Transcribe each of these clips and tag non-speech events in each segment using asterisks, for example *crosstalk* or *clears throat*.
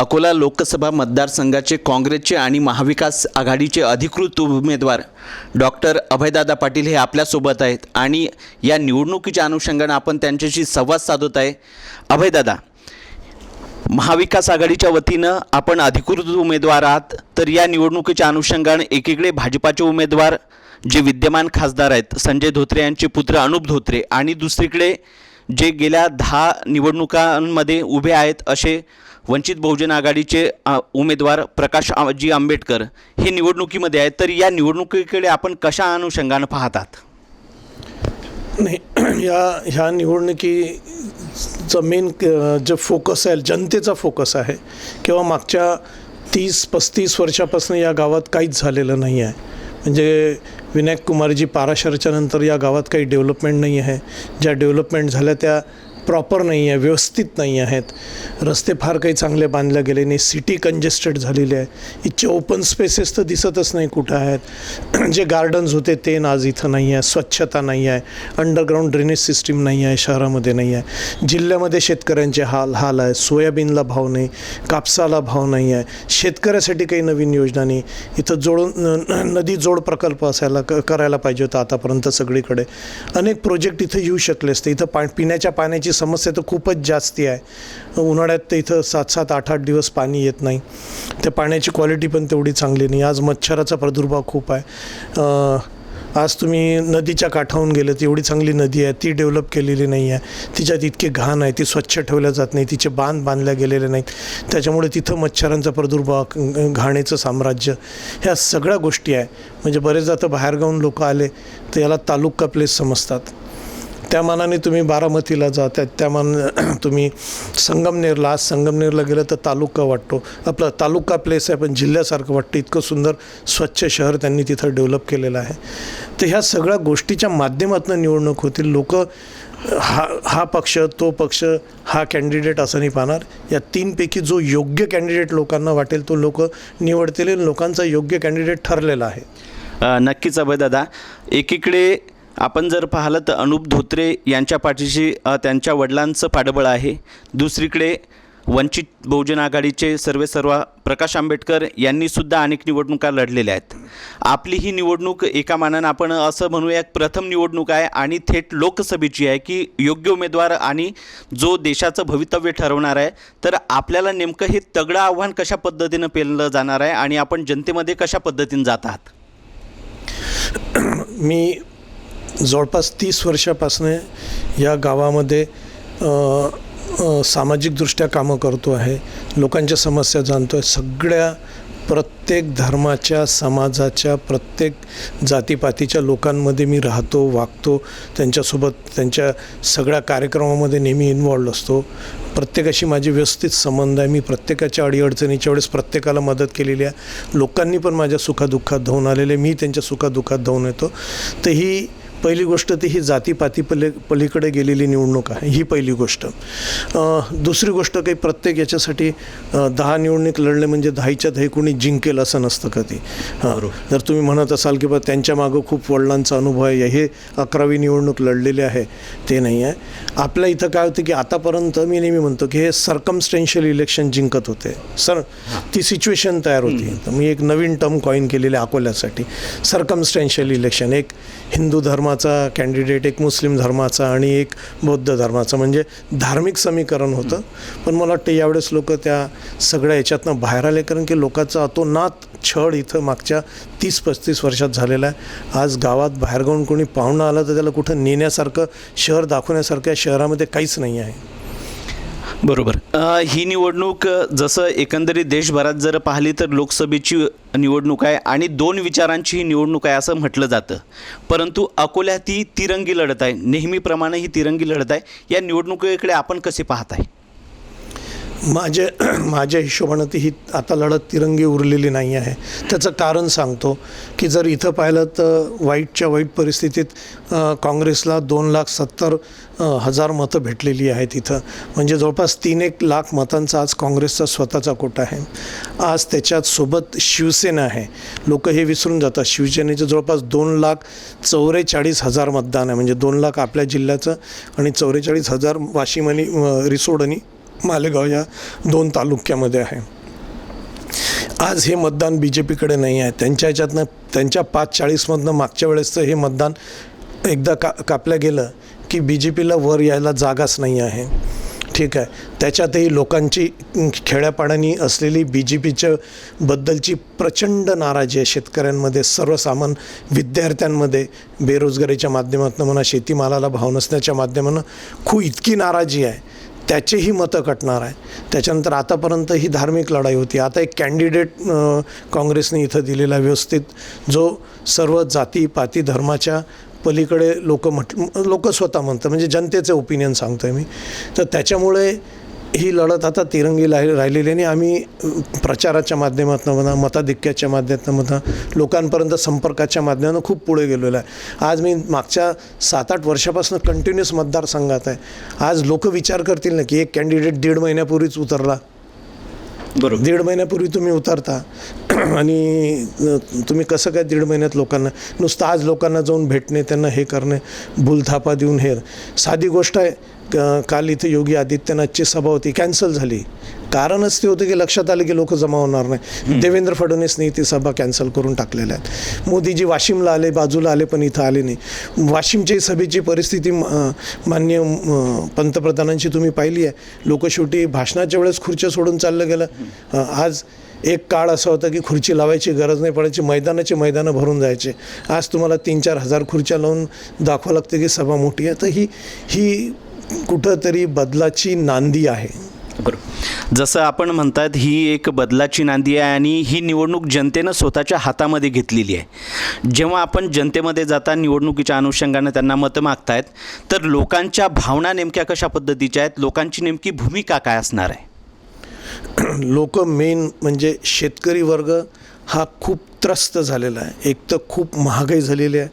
अकोला लोकसभा मतदारसंघाचे काँग्रेसचे आणि महाविकास आघाडीचे अधिकृत उमेदवार डॉक्टर अभयदादा पाटील हे आपल्यासोबत आहेत आणि या निवडणुकीच्या अनुषंगानं आपण त्यांच्याशी संवाद साधत आहे. अभयदादा महाविकास आघाडीच्या वतीनं आपण अधिकृत उमेदवार आहात तर या निवडणुकीच्या अनुषंगानं एकीकडे भाजपाचे उमेदवार जे विद्यमान खासदार आहेत संजय धोत्रे यांचे पुत्र अनुप धोत्रे आणि दुसरीकडे जे गेल्या दहा निवडणुकांमध्ये उभे आहेत असे वंचित बहुजन आघाडीचे उमेदवार प्रकाश जी आंबेडकर हे निवडणुकीमध्ये आहेत. तर या निवडणुकीकडे आपण कशा अनुषंगानं पाहतात? नाही *clears throat* ह्या ह्या निवडणुकीचं मेन जे फोकस आहे जनतेचा फोकस आहे किंवा मागच्या तीस पस्तीस वर्षापासून या गावात काहीच झालेलं नाही आहे. म्हणजे विनायक कुमारजी पाराशरच्या नंतर या गावात काही डेव्हलपमेंट नाही आहे. ज्या डेव्हलपमेंट झाल्या त्या प्रॉपर नाही आहे व्यवस्थित नाही आहेत. रस्ते फार काही चांगले बांधले गेले नाही सिटी कंजेस्टेड झालेली आहे. इथचे ओपन स्पेसेस तर दिसतच नाही कुठं आहेत. *clears throat* जे गार्डन्स होते ते आज इथं नाही आहे स्वच्छता नाही आहे अंडरग्राऊंड ड्रेनेज सिस्टीम नाही आहे शहरामध्ये नाही आहे. जिल्ह्यामध्ये शेतकऱ्यांचे हाल हाल आहे. सोयाबीनला भाव नाही कापसाला भाव नाही आहे. शेतकऱ्यासाठी काही नवीन योजना नाही. इथं जोडून न- नदी जोड प्रकल्प असायला क करायला पाहिजे होता आतापर्यंत सगळीकडे. अनेक प्रोजेक्ट इथं येऊ शकले असते. इथं पा पिण्याच्या पाण्याची समस्या तर खूपच जास्ती आहे. उन्हाळ्यात तर इथं सात सात आठ आठ दिवस पाणी येत नाही. त्या पाण्याची क्वालिटी पण तेवढी चांगली नाही. आज मच्छराचा प्रादुर्भाव खूप आहे. आज तुम्ही नदीच्या काठावून गेलं एवढी चांगली नदी आहे. ती डेव्हलप केलेली नाही आहे. तिच्यात इतकी घाण आहे. ती स्वच्छ ठेवल्या जात नाही. तिचे बांध बांधल्या गेलेले नाहीत. त्याच्यामुळे तिथं मच्छरांचा प्रादुर्भाव घाणेचं साम्राज्य ह्या सगळ्या गोष्टी आहे. म्हणजे बरेचदा तर बाहेरगावून लोक आले तर याला तालुका प्लेस समजतात. त्या मानाने तुम्ही बारामतीला जा त्या त्या मान *clears throat* तुम्ही संगमनेरला आज संगमनेरला गेलं तर तालुका वाटतो. आपला तालुका प्लेस आहे पण जिल्ह्यासारखं वाटतं. इतकं सुंदर स्वच्छ शहर त्यांनी तिथं डेव्हलप केलेलं आहे. तर ह्या सगळ्या गोष्टीच्या माध्यमातून निवडणूक होतील. लोक हा हा पक्ष तो पक्ष हा कॅन्डिडेट असं नाही पाहणार. या तीनपैकी जो योग्य कॅन्डिडेट लोकांना वाटेल तो लोक निवडतील आणि लोकांचा योग्य कॅन्डिडेट ठरलेला आहे. नक्कीच अभय दादा एकीकडे आपण जर पाहिलं तर अनुप धोत्रे यांच्या पाठीशी त्यांच्या वडिलांचं पाठबळ आहे. दुसरीकडे वंचित बहुजन आघाडीचे सर्वे सर्व प्रकाश आंबेडकर यांनीसुद्धा अनेक निवडणुका लढलेल्या आहेत. आपली ही निवडणूक एका मानानं आपण असं म्हणूया प्रथम निवडणूक आहे आणि थेट लोकसभेची आहे की योग्य उमेदवार आणि जो देशाचं भवितव्य ठरवणार आहे तर आपल्याला नेमकं हे तगडं आव्हान कशा पद्धतीनं पेललं जाणार आहे आणि आपण जनतेमध्ये कशा पद्धतीनं जात आहात? मी जवळपास तीस वर्षापासून या गावामध्ये सामाजिकदृष्ट्या कामं करतो आहे. लोकांच्या समस्या जाणतो आहे सगळ्या प्रत्येक धर्माच्या समाजाच्या प्रत्येक जातीपातीच्या लोकांमध्ये मी राहतो वागतो. त्यांच्यासोबत त्यांच्या सगळ्या कार्यक्रमामध्ये नेहमी इन्वॉल्ड असतो. प्रत्येकाशी माझे व्यवस्थित संबंध आहे. मी प्रत्येकाच्या अडीअडचणीच्या वेळेस प्रत्येकाला मदत केलेली आहे. लोकांनी पण माझ्या सुखादुःखात धावून आलेले मी त्यांच्या सुखादुःखात धावून येतो. तर ही पहिली गोष्ट ती ही जातीपाती पली पलीकडे गेलेली निवडणूक आहे ही पहिली गोष्ट. दुसरी गोष्ट काही प्रत्येक याच्यासाठी दहा निवडणूक लढले म्हणजे दहाच्या दही कोणी जिंकेल असं नसतं कधी. जर तुम्ही म्हणत असाल की बा त्यांच्या मागं खूप वडिलांचा अनुभव आहे हे अकरावी निवडणूक लढलेले आहे ते नाही आहे. आपल्या इथं काय होतं की आतापर्यंत मी नेहमी म्हणतो की हे सरकमस्टेन्शियल इलेक्शन जिंकत होते. सर ती सिच्युएशन तयार होती. तर मी एक नवीन टर्म कॉईन केलेली आहे अकोल्यासाठी. सरकमस्टेन्शियल इलेक्शन एक हिंदू धर्माचा कॅन्डिडेट एक मुस्लिम धर्माचा आणि एक बौद्ध धर्माचा. म्हणजे धार्मिक समीकरण होतं. पण मला वाटतं यावेळेस लोक त्या सगळ्या याच्यातनं बाहेर आले. कारण की लोकांचा अतोनात छळ इथं मागच्या तीस पस्तीस वर्षात झालेला आहे. आज गावात बाहेर गाऊन कोणी पाहुणं आलं तर त्याला कुठं नेण्यासारखं शहर दाखवण्यासारखं या शहरामध्ये काहीच नाही आहे. बरोबर. ही निवडणूक जसं एकंदरीत देशभरात जर पाहिली तर लोकसभेची निवडणूक आहे आणि दोन विचारांची ही निवडणूक आहे असं म्हटलं जातं. परंतु अकोल्यात ही तिरंगी लढत आहे. नेहमीप्रमाणे ही तिरंगी लढत आहे. या निवडणुकीकडे आपण कसे पाहत आहे? माझे माझ्या *clears throat* हिशोबानं ती ही आता लढत तिरंगी उरलेली नाही आहे. त्याचं कारण सांगतो की जर इथं पाहिलं तर वाईटच्या वाईट परिस्थितीत काँग्रेसला दोन लाख सत्तर हजार मतं भेटलेली आहेत इथं. म्हणजे जवळपास तीन एक लाख मतांचा आज काँग्रेसचा स्वतःचा कोटा आहे. आज त्याच्यात सोबत शिवसेना आहे. लोक हे विसरून जातात. शिवसेनेचं जवळपास दोन लाख चौवेचाळीस हजार मतदान आहे. म्हणजे दोन लाख आपल्या जिल्ह्याचं आणि चौवेचाळीस हजार वाशिम आणि रिसोड आणि मालेगाव या दोन तालुक्यामध्ये आहे. आज हे मतदान बी जे पीकडे नाही आहे. त्यांच्या ह्याच्यातनं त्यांच्या पाच चाळीसमधनं मागच्या वेळेसचं हे मतदान एकदा का कापलं गेलं की बी जे पीला वर यायला जागाच नाही आहे. ठीक आहे. त्याच्यातही लोकांची खेड्यापाड्यानी असलेली बी जे पीच्या बद्दलची प्रचंड नाराजी आहे शेतकऱ्यांमध्ये सर्वसामान विद्यार्थ्यांमध्ये. बेरोजगारीच्या माध्यमातून म्हणा शेतीमालाला भाव नसण्याच्या माध्यमानं खूप इतकी नाराजी आहे. त्याचेही मतं कटणार आहे. त्याच्यानंतर आतापर्यंत ही धार्मिक लढाई होती. आता एक कॅन्डिडेट काँग्रेसने इथं दिलेला व्यवस्थित जो सर्व जाती पाती धर्माच्या पलीकडे लोक म्हट लोक स्वतः म्हणतात म्हणजे जनतेचे ओपिनियन सांगतो आहे मी. तर त्याच्यामुळे ही लढत आता तिरंगी राहि राहिलेली आणि आम्ही प्रचाराच्या माध्यमातून म्हणा मताधिक्याच्या माध्यमातून म्हणा लोकांपर्यंत संपर्काच्या माध्यमातून खूप पुढे गेलेलो आहे. आज मी मागच्या सात आठ वर्षापासून कंटिन्युअस मतदारसंघात आहे. आज लोक विचार करतील ना की एक कॅन्डिडेट दीड महिन्यापूर्वीच उतरला. बरोबर. दीड महिन्यापूर्वी तुम्ही उतरता. *clears throat* आणि तुम्ही कसं काय दीड महिन्यात लोकांना नुसतं आज लोकांना जाऊन भेटणे त्यांना हे करणे भूलथापा देऊन हे. साधी गोष्ट आहे काल इथे योगी आदित्यनाथची सभा होती कॅन्सल झाली. कारणच ते होतं की लक्षात आलं की लोक जमा होणार नाही. देवेंद्र फडणवीसने ती सभा कॅन्सल करून टाकलेल्या आहेत. मोदीजी वाशिमला आले बाजूला आले पण इथं आले नाही. वाशिमच्या सभेची परिस्थिती मान्य पंतप्रधानांची तुम्ही पाहिली आहे. लोक शेवटी भाषणाच्या वेळेस खुर्च्या सोडून चाललं गेलं. आज एक काळ असा होता की खुर्ची लावायची गरज नाही पडायची मैदानाचे मैदानं भरून जायचे. आज तुम्हाला तीन चार हजार खुर्च्या लावून दाखवावं लागते की सभा मोठी आहे. तर ही ही कुठंतरी बदलाची नांदी आहे. बरोबर जसं आपण म्हणतात ही एक बदलाची नांदी आहे आणि ही निवडणूक जनतेनं स्वतःच्या हातामध्ये घेतलेली आहे. जेव्हा आपण जनतेमध्ये जाता निवडणुकीच्या अनुषंगानं त्यांना मतं मागतायत तर लोकांच्या भावना नेमक्या कशा पद्धतीच्या आहेत? लोकांची नेमकी भूमिका काय असणार आहे? *clears throat* लोक मेन म्हणजे शेतकरी वर्ग हा खूप त्रस्त झालेला आहे. एक तर खूप महागाई झालेली आहे.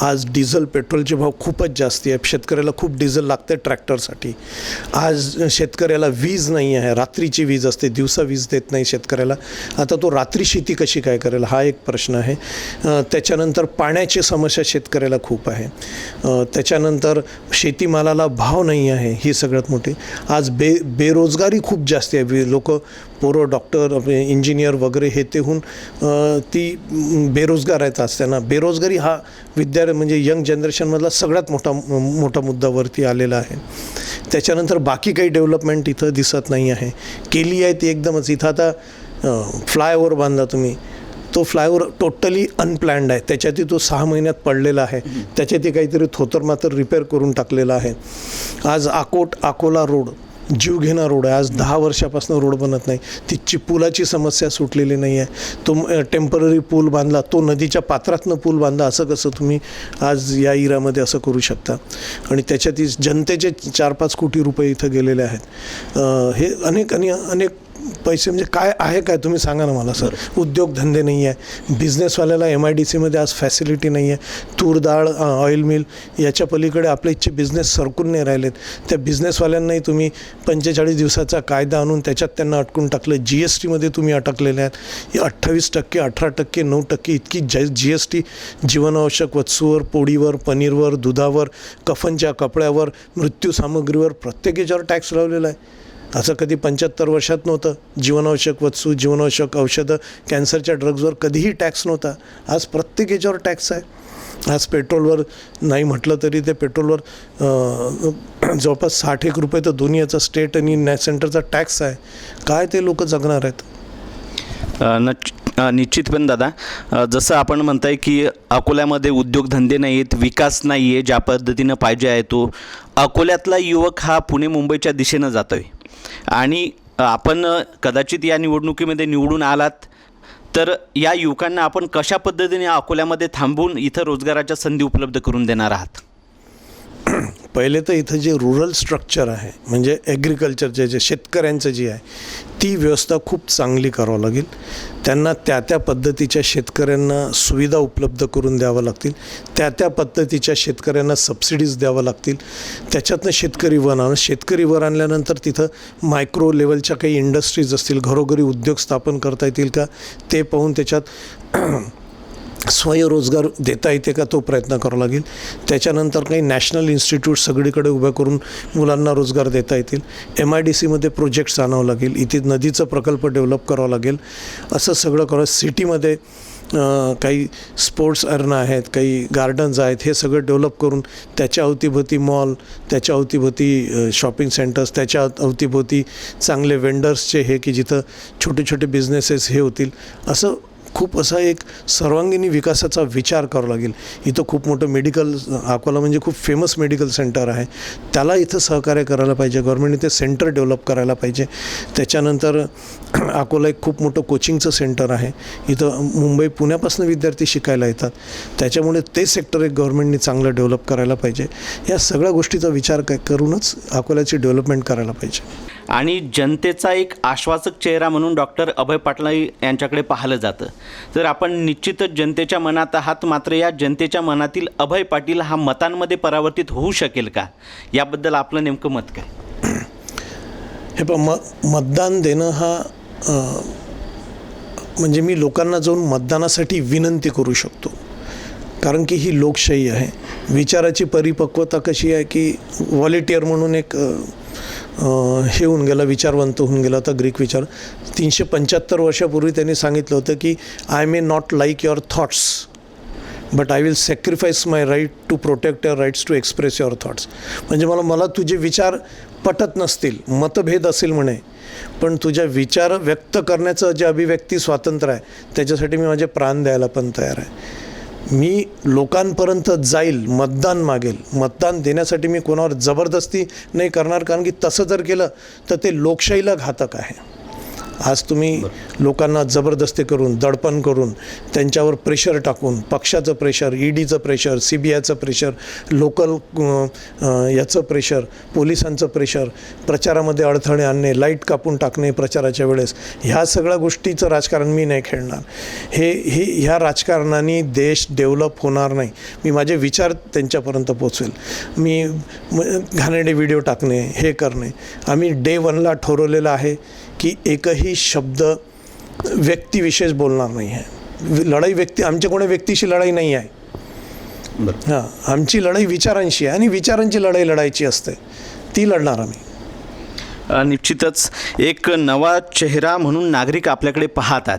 आज डिझेल पेट्रोलचे भाव खूपच जास्ती आहे शेतकऱ्याला खूप डिझेल लागते ट्रॅक्टरसाठी. आज शेतकऱ्याला वीज नाही आहे. रात्रीची वीज असते. दिवसा वीज देत नाही शेतकऱ्याला. आता तो रात्री शेती कशी काय करेल? हा एक प्रश्न आहे. त्याच्यानंतर पाण्याची समस्या शेतकऱ्याला खूप आहे. त्याच्यानंतर शेतीमालाला भाव नाही आहे. ही सगळ्यात मोठी. आज बे बेरोजगारी खूप जास्त आहे. लोक पोरं डॉक्टर आपले इंजिनियर वगैरे हे तेहून ती बेरोजगार आहेत आज त्यांना. बेरोजगारी हा विद्यार्थी म्हणजे यंग जनरेशनमधला सगळ्यात मोठा मोठा मुद्दावरती आलेला आहे. त्याच्यानंतर बाकी काही डेव्हलपमेंट इथं दिसत नाही आहे. केली आहे ती एकदमच. इथं आता फ्लायओव्हर बांधला तुम्ही. तो फ्लायओव्हर टोटली अनप्लॅन्ड आहे. त्याच्यातही तो सहा महिन्यात पडलेला आहे. त्याच्यातही काहीतरी थोतर मात्र रिपेअर करून टाकलेला आहे. आज अकोट अकोला रोड जीवघेणा रोड आहे. आज दहा वर्षापासून रोड बनत नाही. तिची पुलाची समस्या सुटलेली नाही आहे तो टेंपररी पूल बांधला. तो नदीच्या पात्रातनं पूल बांधला. असं कसं तुम्ही आज या इरामध्ये असं करू शकता? आणि त्याच्यात जनतेचे चार पाच कोटी रुपये इथं गेलेले आहेत. हे अनेक आणि अनेक पैसे म्हणजे काय आहे काय तुम्ही सांगा ना मला सर. उद्योगधंदे नाही आहे. बिझनेसवाल्याला एम आय डी सीमध्ये आज फॅसिलिटी नाही आहे. तूर डाळ ऑइल मिल याच्या पलीकडे आपले इच्छे बिझनेस सरकून नाही राहिलेत. त्या बिझनेसवाल्यांनाही तुम्ही पंचेचाळीस दिवसाचा कायदा आणून त्याच्यात त्यांना अटकून टाकलं. जी एस टीमध्ये तुम्ही अटकलेले आहेत. अठ्ठावीस टक्के अठरा टक्के नऊ टक्के इतकी जै जी एस टी जीवनावश्यक वस्तूवर पोळीवर पनीरवर दुधावर कफनच्या कपड्यावर मृत्यू सामग्रीवर प्रत्येक याच्यावर टॅक्स लावलेला आहे. असं कधी पंच्याहत्तर वर्षात नव्हतं. जीवनावश्यक वस्तू जीवनावश्यक औषधं कॅन्सरच्या ड्रग्जवर कधीही टॅक्स नव्हता. आज प्रत्येक याच्यावर टॅक्स आहे. आज पेट्रोलवर नाही म्हटलं तरी ते पेट्रोलवर जवळपास साठ एक रुपये तर दोन्ही याचा स्टेट आणि नॅ सेंटरचा टॅक्स आहे. काय ते लोक जगणार आहेत? नच अ, निश्चित पण दादा. जसं आपण म्हणताय की अकोल्यामध्ये उद्योगधंदे नाही आहेत विकास नाही आहे ज्या पद्धतीनं पाहिजे आहे तो. अकोल्यातला युवक हा पुणे मुंबईच्या दिशेनं जातो आहे आणि आपण कदाचित या निवडणुकीमध्ये निवडून आलात तर या युवकांना आपण कशा पद्धतीने अकोल्यामध्ये थांबून इथं रोजगाराच्या संधी उपलब्ध करून देणार आहात? पहिले तर इथं जे रुरल स्ट्रक्चर आहे म्हणजे ॲग्रिकल्चरचे जे शेतकऱ्यांचं जे आहे ती व्यवस्था खूप चांगली करावं लागेल. त्यांना त्या त्या पद्धतीच्या शेतकऱ्यांना सुविधा उपलब्ध करून द्यावं लागतील. त्या त्या पद्धतीच्या शेतकऱ्यांना सबसिडीज द्यावं लागतील. त्याच्यातनं शेतकरी वन आणून शेतकरी वर आणल्यानंतर तिथं मायक्रो लेवलच्या काही इंडस्ट्रीज असतील घरोघरी उद्योग स्थापन करता येतील का ते पाहून त्याच्यात स्वयंरोजगार देता येते का तो प्रयत्न करावा लागेल? त्याच्यानंतर काही नॅशनल इन्स्टिट्यूट सगळीकडे उभ्या करून मुलांना रोजगार देता येतील. एम आय डी सीमध्ये प्रोजेक्ट्स आणावं लागेल. इथे नदीचं प्रकल्प डेव्हलप करावं लागेल. असं सगळं करावं सिटीमध्ये काही स्पोर्ट्स अरणं आहेत काही गार्डन्स आहेत हे सगळं डेव्हलप करून त्याच्या अवतीभोवती मॉल त्याच्या अवतीभोवती शॉपिंग सेंटर्स त्याच्या अवतीभोवती चांगले वेंडर्सचे हे की जिथं छोटे छोटे बिझनेसेस हे होतील. असं खूप असा एक सर्वांगीणी विकासाचा विचार करावा लागेल. इथं खूप मोठं मेडिकल अकोला म्हणजे खूप फेमस मेडिकल सेंटर आहे. त्याला इथं सहकार्य करायला पाहिजे. गव्हर्नमेंटने ते सेंटर डेव्हलप करायला पाहिजे. त्याच्यानंतर *clears throat* अकोला एक खूप मोठं कोचिंगचं सेंटर आहे. इथं मुंबई पुण्यापासून विद्यार्थी शिकायला येतात. त्याच्यामुळे ते सेक्टर एक गव्हर्मेंटनी चांगलं डेव्हलप करायला पाहिजे. या सगळ्या गोष्टीचा विचार क करूनच अकोल्याची डेव्हलपमेंट करायला पाहिजे. आणि जनतेचा एक आश्वासक चेहरा म्हणून डॉक्टर अभय पाटला यांच्याकडे पाहिलं जातं. तर आपण निश्चितच जनतेच्या मनात आहात मात्र या जनतेच्या मनातील अभय पाटील हा मतांमध्ये परावर्तित होऊ शकेल का? याबद्दल आपलं नेमकं मत काय? हे पण म मतदान देणं हा म्हणजे मी लोकांना जाऊन मतदानासाठी विनंती करू शकतो. कारण की ही लोकशाही आहे. विचाराची परिपक्वता कशी आहे की व्हॉलेटियर म्हणून एक हे होऊन गेला विचारवंत होऊन गेला होता ग्रीक विचार. तीनशे पंच्याहत्तर वर्षापूर्वी त्यांनी सांगितलं होतं की I may not like your thoughts but I will sacrifice my right to protect your rights to express your thoughts म्हणजे मला मला तुझे विचार पटत नसतील मतभेद असेल म्हणे पण तुझ्या विचार व्यक्त करण्याचं जे अभिव्यक्ती स्वातंत्र्य आहे त्याच्यासाठी मी माझे प्राण द्यायला पण तयार आहे. मी लोकांपर्यंत जाईल मतदान मागेल. मतदान देण्यासाठी मी कोणावर जबरदस्ती नाही करणार कारण की तसं जर केलं तर ते लोकशाहीला घातक आहे. आज तुम्ही लोकांना जबरदस्ती करून दडपण करून त्यांच्यावर प्रेशर टाकून पक्षाचं प्रेशर ई डीचं प्रेशर सी बी आयचं प्रेशर लोकल याचं प्रेशर पोलिसांचं प्रेशर प्रचारामध्ये अडथळे आणणे लाइट कापून टाकणे प्रचाराच्या वेळेस ह्या सगळ्या गोष्टीचं राजकारण मी नाही खेळणार. हे हे ह्या राजकारणाने देश डेव्हलप होणार नाही. मी माझे विचार त्यांच्यापर्यंत पोचवेल मी घाणेडे व्हिडिओ टाकणे हे करणे. आम्ही डे वनला ठरवलेलं आहे. की एकही शब्द व्यक्तिविशेष बोलणार नाही आहे. लढाई व्यक्ती आमच्या कोणी व्यक्तीशी लढाई नाही आहे. हां आमची लढाई विचारांशी आहे आणि विचारांची लढाई लढायची असते. ती लढणार आम्ही. निश्चितच एक नवा चेहरा म्हणून नागरिक आपल्याकडे पाहतात.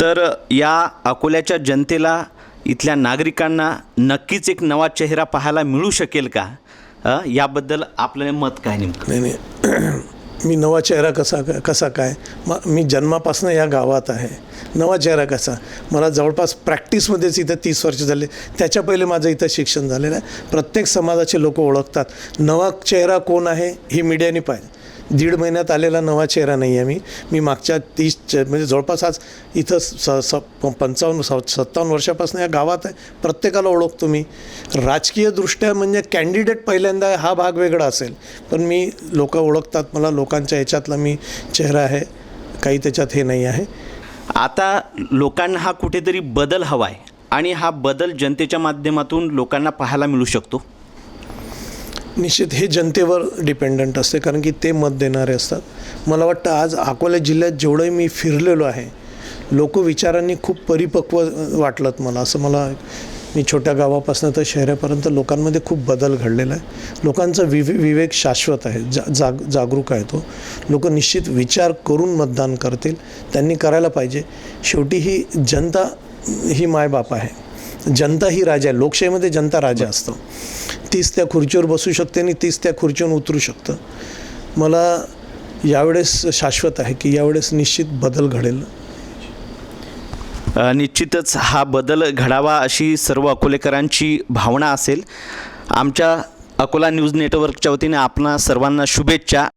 तर या अकोल्याच्या जनतेला इथल्या नागरिकांना नक्कीच एक नवा चेहरा पाहायला मिळू शकेल का? याबद्दल आपलं मत काय नेमकं? नाही. मी नवा चेहरा कसा कसा काय? म मी जन्मापासून या गावात आहे. नवा चेहरा कसा? मला जवळपास प्रॅक्टिसमध्येच इथं तीस वर्ष झाले. त्याच्या पहिले माझं इथं शिक्षण झालेलं आहे. प्रत्येक समाजाचे लोक ओळखतात. नवा चेहरा कोण आहे ही मीडियाने पाहिजे दीड महिन्यात आलेला नवा चेहरा नाही आहे मी. मी मागच्या तीस चे- म्हणजे जवळपास आज इथं स स पंचावन्न स- सत्तावन्न वर्षापासून या गावात आहे. प्रत्येकाला ओळखतो मी. राजकीयदृष्ट्या म्हणजे कॅन्डिडेट पहिल्यांदा हा भाग वेगळा असेल. पण मी लोक ओळखतात मला लोकांच्या ह्याच्यातला मी चेहरा आहे. काही त्याच्यात हे नाही आहे. आता लोकांना हा कुठेतरी बदल हवा आहे आणि हा बदल जनतेच्या माध्यमातून लोकांना पाहायला मिळू शकतो. निश्चित हे जनतेवर डिपेंडंट असते कारण की ते मत देणारे असतात. मला वाटतं आज अकोला जिल्ह्यात जेवढंही मी फिरलेलो आहे लोक विचारांनी खूप परिपक्व वाटलं मला. असं मला मी छोट्या गावापासून तर शहरापर्यंत लोकांमध्ये खूप बदल घडलेला आहे. लोकांचा विवे विवेक शाश्वत आहे जा जाग जागरूक आहे तो. लोक निश्चित विचार करून मतदान करतील त्यांनी करायला पाहिजे. शेवटी ही जनता ही मायबाप आहे. जनता ही राजा आहे. लोकशाहीमध्ये जनता राजा असतो. तीच त्या खुर्चीवर बसू शकते आणि तीच त्या खुर्चीवर उतरू शकतं. मला यावेळेस शाश्वत आहे की यावेळेस निश्चित बदल घडेल. निश्चितच हा बदल घडावा अशी सर्व अकोलेकरांची भावना असेल. आमच्या अकोला न्यूज नेटवर्कच्या वतीने आपणा सर्वांना शुभेच्छा.